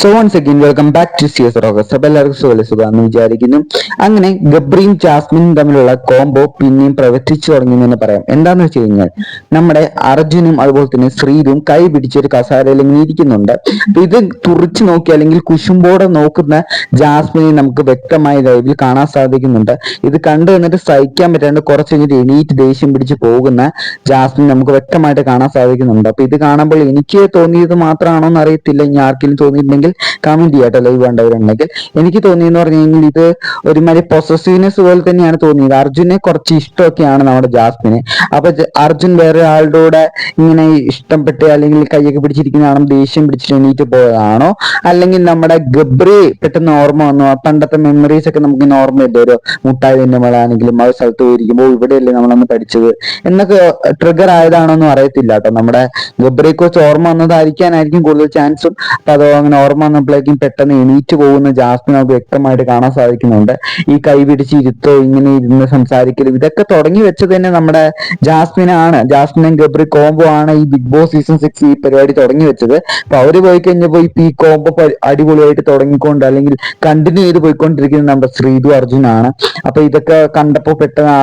So once again welcome back to C S rogues അപ്പൊ എല്ലാവർക്കും വിചാരിക്കുന്നു. അങ്ങനെ ഗബ്രിയും ജാസ്മിനും തമ്മിലുള്ള കോംബോ പിന്നെയും പ്രവർത്തിച്ചു തുടങ്ങി എന്ന് പറയാം. എന്താന്ന് വെച്ച് കഴിഞ്ഞാൽ നമ്മുടെ അർജുനും അതുപോലെ തന്നെ ശ്രീരും കൈ പിടിച്ചൊരു കസാരയിൽ ഇങ്ങനെ ഇരിക്കുന്നുണ്ട്. അപ്പൊ ഇത് തുറച്ചു നോക്കി അല്ലെങ്കിൽ കുശുമ്പോടെ നോക്കുന്ന ജാസ്മിനെ നമുക്ക് വ്യക്തമായ ലൈവിൽ കാണാൻ സാധിക്കുന്നുണ്ട്. ഇത് കണ്ടു നിന്നിട്ട് സഹിക്കാൻ പറ്റാണ്ട് കുറച്ച് കഴിഞ്ഞിട്ട് എണീറ്റ് ദേഷ്യം പിടിച്ച് പോകുന്ന ജാസ്മിൻ നമുക്ക് വ്യക്തമായിട്ട് കാണാൻ സാധിക്കുന്നുണ്ട്. അപ്പൊ ഇത് കാണുമ്പോൾ എനിക്ക് തോന്നിയത് മാത്രമാണോ എന്ന് അറിയത്തില്ല. ഇനി ആർക്കെങ്കിലും തോന്നിയിട്ടുണ്ടെങ്കിൽ കമന്റ് ചെയ്യാട്ടോ. ലൈവ് കണ്ടവരുണ്ടെങ്കിൽ. എനിക്ക് തോന്നിയെന്ന് പറഞ്ഞു കഴിഞ്ഞാൽ ഇത് ഒരുമാതിരി പൊസസീവ്നെസ് പോലെ തന്നെയാണ് തോന്നിയത്. അർജുനെ കുറച്ച് ഇഷ്ടമൊക്കെയാണ് നമ്മുടെ ജാസ്മിന്. അപ്പൊ അർജുൻ വേറെ ആളുടെ കൂടെ ഇങ്ങനെ ഇഷ്ടപ്പെട്ട് അല്ലെങ്കിൽ കൈയൊക്കെ പിടിച്ചിരിക്കുന്നതാണോ ദേഷ്യം പിടിച്ചിട്ട് എണീറ്റ് പോയതാണോ? അല്ലെങ്കിൽ നമ്മുടെ ഗബ്രി പെട്ടെന്ന് ഓർമ്മ വന്നു. പണ്ടത്തെ മെമ്മറീസ് ഒക്കെ നമുക്ക് ഇന്ന് ഓർമ്മയില്ലേ? ഒരു മുട്ടായി തിന്നുമ്പോഴാണെങ്കിലും ആ സ്ഥലത്ത് പോയിരിക്കുമ്പോൾ ഇവിടെയല്ലേ നമ്മളന്ന് പഠിച്ചത് എന്നൊക്കെ ട്രിഗർ ആയതാണോ എന്ന് അറിയത്തില്ല കേട്ടോ. നമ്മുടെ ഗബ്രിയെ കുറിച്ച് ഓർമ്മ വന്നതായിരിക്കാനായിരിക്കും കൂടുതൽ ചാൻസും അപ്പൊ അതോ അങ്ങനെ ഓർമ്മ വന്നപ്പോഴേക്കും പെട്ടെന്ന് എണീറ്റ് പോകുന്ന ജാസ്മിൻ നമുക്ക് വ്യക്തമായിട്ട് കാണാൻ സാധിക്കുന്നുണ്ട്. ഈ കൈ പിടിച്ച് ഇരുത്തോ ഇങ്ങനെ ഇരുന്ന് സംസാരിക്കലും ഇതൊക്കെ തുടങ്ങി വെച്ചത് തന്നെ നമ്മുടെ ജാസ്മിൻ ആണ് ജാസ്മിനും ഗബ്രി കോംബോ ആണ് ഈ ബിഗ് ബോസ് സീസൺ സിക്സ് ഈ പരിപാടി തുടങ്ങി വെച്ചത്. അപ്പൊ അവർ പോയി കഴിഞ്ഞപ്പോ ഇപ്പൊ ഈ കോംബോ അടിപൊളിയായിട്ട് തുടങ്ങിക്കൊണ്ട് അല്ലെങ്കിൽ കണ്ടിന്യൂ ചെയ്ത് പോയിക്കൊണ്ടിരിക്കുന്നത് നമ്മുടെ ശ്രീതു അർജുൻ ആണ് അപ്പൊ ഇതൊക്കെ കണ്ടപ്പോ പെട്ടെന്ന്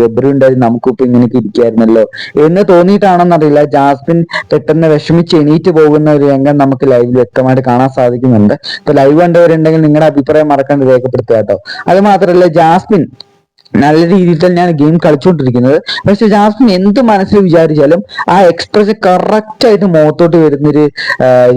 ഗബ്രി ഉണ്ടായി നമുക്കിപ്പോ ഇങ്ങനെയൊക്കെ ഇരിക്കായിരുന്നല്ലോ എന്ന് തോന്നിയിട്ടാണെന്നറിയില്ല. ജാസ്മിൻ പെട്ടെന്ന് വിഷമിച്ച് എണീറ്റ് പോകുന്ന ഒരു രംഗം നമുക്ക് ലൈവിൽ വ്യക്തമായിട്ട് കാണാൻ സാധിക്കുന്നുണ്ട്. ഇപ്പൊ ലൈവ് കണ്ടവരുണ്ടെങ്കിൽ നിങ്ങളുടെ അഭിപ്രായം മറക്കാണ്ട് രേഖപ്പെടുത്തുക കേട്ടോ. അത് മാത്രമല്ല ജാസ്മിൻ നല്ല രീതിയിൽ തന്നെയാണ് ഗെയിം കളിച്ചുകൊണ്ടിരിക്കുന്നത് പക്ഷെ ജാസ്മിൻ എന്ത് മനസ്സിൽ വിചാരിച്ചാലും ആ എക്സ്പ്രസ് കറക്റ്റ് ആയിട്ട് മുഖത്തോട്ട് വരുന്നൊരു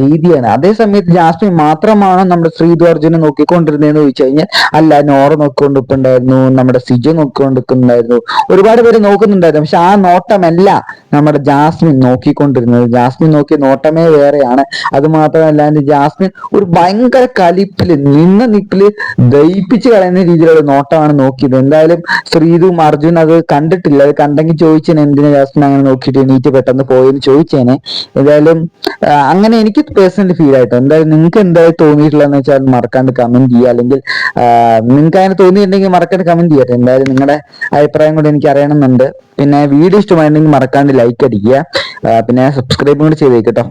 രീതിയാണ്. അതേ സമയത്ത് ജാസ്മിൻ മാത്രമാണോ നമ്മുടെ ശ്രീധു അർജുനെ നോക്കിക്കൊണ്ടിരുന്നതെന്ന് ചോദിച്ചു കഴിഞ്ഞാൽ അല്ല നോറ നോക്കിക്കൊണ്ടിരിപ്പുണ്ടായിരുന്നു നമ്മുടെ സിജു നോക്കിക്കൊണ്ടിരിക്കുന്നുണ്ടായിരുന്നു ഒരുപാട് പേര് നോക്കുന്നുണ്ടായിരുന്നു. പക്ഷെ ആ നോട്ടമല്ല നമ്മുടെ ജാസ്മിൻ നോക്കിക്കൊണ്ടിരുന്നത്. ജാസ്മിൻ നോക്കിയ നോട്ടമേ വേറെയാണ്. അത് മാത്രമല്ല ജാസ്മിൻ ഒരു ഭയങ്കര കലിപ്പിൽ നിന്ന നിപ്പിൽ ദയിപ്പിച്ച് കളയുന്ന രീതിയിലുള്ള നോട്ടമാണ് നോക്കിയത്. എന്തായാലും ശ്രീതും അർജുൻ അത് കണ്ടിട്ടില്ല. അത് കണ്ടെങ്കിൽ ചോദിച്ചേനെ എന്തിനാ ജാസ്മിൻ അങ്ങനെ നോക്കിയിട്ട് എണീറ്റ് പെട്ടെന്ന് പോയെന്ന് ചോദിച്ചേനെ. എന്തായാലും അങ്ങനെ എനിക്ക് പേഴ്സണലി ഫീൽ ആയിട്ടോ. എന്തായാലും നിങ്ങൾക്ക് എന്തായാലും തോന്നിയിട്ടുള്ളതെന്ന് വെച്ചാൽ മറക്കാണ്ട് കമന്റ് ചെയ്യുക. അല്ലെങ്കിൽ നിങ്ങൾക്ക് അങ്ങനെ തോന്നിയിട്ടുണ്ടെങ്കിൽ മറക്കാണ്ട് കമന്റ് ചെയ്യട്ടെ എന്തായാലും നിങ്ങളുടെ അഭിപ്രായം കൂടെ എനിക്ക് അറിയണമെന്നുണ്ട്. പിന്നെ വീഡിയോ ഇഷ്ടമായിട്ടുണ്ടെങ്കിൽ മറക്കാണ്ട് ലൈക്ക് അടിക്കുക. പിന്നെ സബ്സ്ക്രൈബും കൂടെ ചെയ്തേക്കട്ടോ